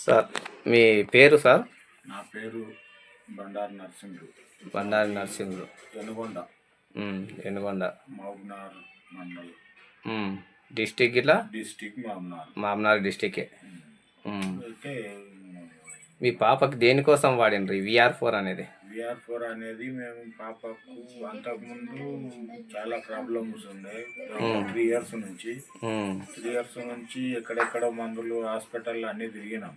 Sir మీ పేరు sir? నా పేరు బండారు నరసింహుడు. బండారి నరసింహులు పెనుగొండ ఉమ్, ఎనుగొండ మహబూబ్నార్ మండల్. డిస్టిక్ ఇట్లా డిస్టిక్ మహబూబ్నార్ మామనార్ డిస్టికే. అయితే మీ పాపకి దేనికోసం వాడినరు విఆర్ ఫోర్ అనేది? విఆర్ ఫోర్ అనేది మేము పాపకు అంతకుముందు చాలా ప్రాబ్లమ్స్ ఉండే. త్రీ ఇయర్స్ నుంచి. త్రీ ఇయర్స్ నుంచి ఎక్కడెక్కడ మందులు హాస్పిటల్ అన్నీ తిరిగినాం.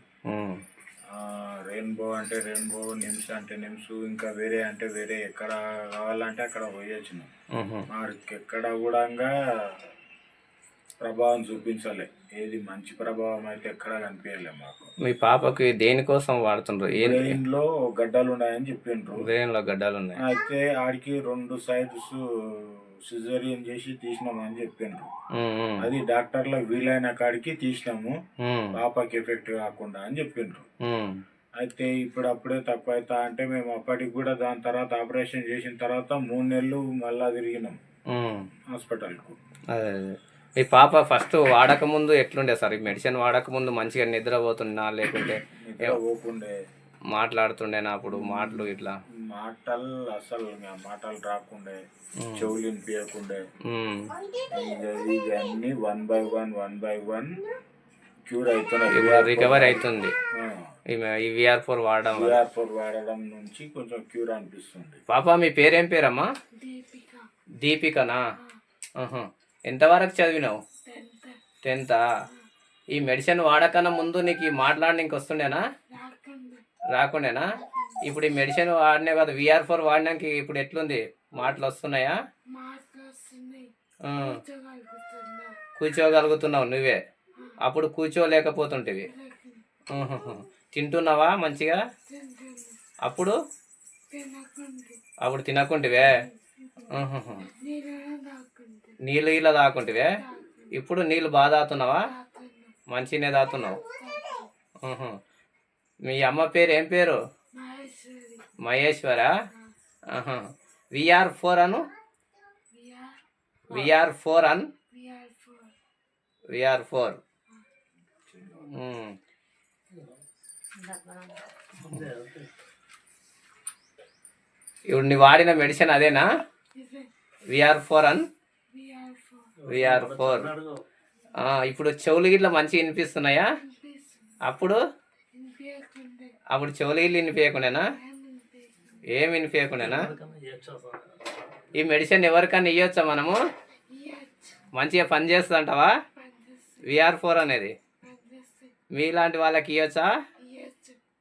రెయిన్బో అంటే రెయిన్బో నిమ్స్ అంటే నిమ్స్ ఇంకా వేరే అంటే వేరే ఎక్కడ కావాలంటే అక్కడ పోయొచ్చినాం. మనకి ఎక్కడ కూడా ప్రభావం చూపించలే. ఏది మంచి ప్రభావం అయితే ఎక్కడ కనిపించలే మాకు. మీ పాపకి దేనికోసం వాడుతుండ్రు? ఏం గడ్డలు ఉన్నాయని చెప్పిండ్రు బ్రెయిన్లో గడ్డలు ఉన్నాయి అయితే ఆడికి రెండు సైడ్స్ సిజరియన్ చేసి తీసినామని చెప్పిండ్రు ఉమ్, ఉమ్, అది డాక్టర్ల వీలైన కాడికి తీసినాము. పాపకి ఎఫెక్ట్ కాకుండా అని చెప్పిండ్రు అయితే ఇప్పుడు అప్పుడే తక్కువ అవుతా అంటే మేము అప్పటికి కూడా దాని తర్వాత ఆపరేషన్ చేసిన తర్వాత మూడు నెలలు మళ్ళా తిరిగినాం. హాస్పిటల్కు. అదే. మీ పాప ఫస్ట్ వాడక ముందు ఎట్లుండే సార్? ఈ మెడిసిన్ వాడక ముందు మంచిగా నిద్రపోతున్నా లేకుంటే పోకుండే. మాట్లాడుతుండేనా అప్పుడు మాటలు ఇట్లా. మాటలు అసలు మాటలు రాకుండే చెవులు వినిపించకుండే. ఇవన్నీ one by one one by one cure అవుతున్నాయి రికవరీ అవుతుంది ఈ విఆర్ ఫోర్ వాడడం విఆర్ ఫోర్ వాడడం నుంచి కొంచెం క్యూర్ అనిపిస్తుంది. పాప మీ పేరేం పేరమ్మా? దీపికనా? ఆహా. ఎంతవరకు చదివినావు? టెన్తా? ఈ మెడిసిన్ వాడకన్నా ముందు నీకు మాట్లాడడానికి వస్తుండేనా? రాకుండేనా? ఇప్పుడు ఈ మెడిసిన్ వాడినే కదా విఆర్ ఫోర్ వాడినాక ఇప్పుడు ఎట్లుంది? మాటలు వస్తున్నాయా? కూర్చోగలుగుతున్నావు నువ్వే. అప్పుడు కూర్చోలేకపోతుంటివి. తింటున్నావా మంచిగా? అప్పుడు? అప్పుడు తినకుంటివే? నీళ్ళు ఇలా తాకుంటివే? ఇప్పుడు నీళ్ళు బాగా తాగుతున్నావా? మంచినే తాగుతున్నావు. మీ అమ్మ పేరు ఏం పేరు? మహేశ్వరా? విఆర్ ఫోర్ అను? విఆర్ ఫోర్ అన్? VR four. ఇప్పుడు నీ వాడిన మెడిసిన్ అదేనా? విఆర్ ఫోర్ అన్? విఆర్ ఫోర్ ఇప్పుడు చెవులు గిట్ల మంచిగా వినిపిస్తున్నాయా? అప్పుడు? అప్పుడు చెవులు గిట్ల వినిపించకుండానా ఏం వినిపించకుండానా ఈ మెడిసిన్ ఎవరికన్నా ఇవ్వచ్చా మనము? మంచిగా పని చేస్తుందంటావా విఆర్ ఫోర్ అనేది. మీలాంటి వాళ్ళకి ఇవ్వచ్చా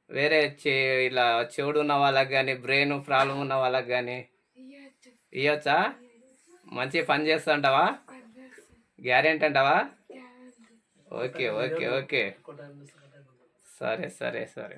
వేరే చే ఇలా చెవుడు ఉన్న వాళ్ళకి కానీ బ్రెయిన్ ప్రాబ్లం ఉన్న వాళ్ళకి కానీ ఇవ్వచ్చా మంచిగా పని చేస్తుంటావా గ్యారెంటీ అంటావా? Okay okay okay. సరే సరే సరే.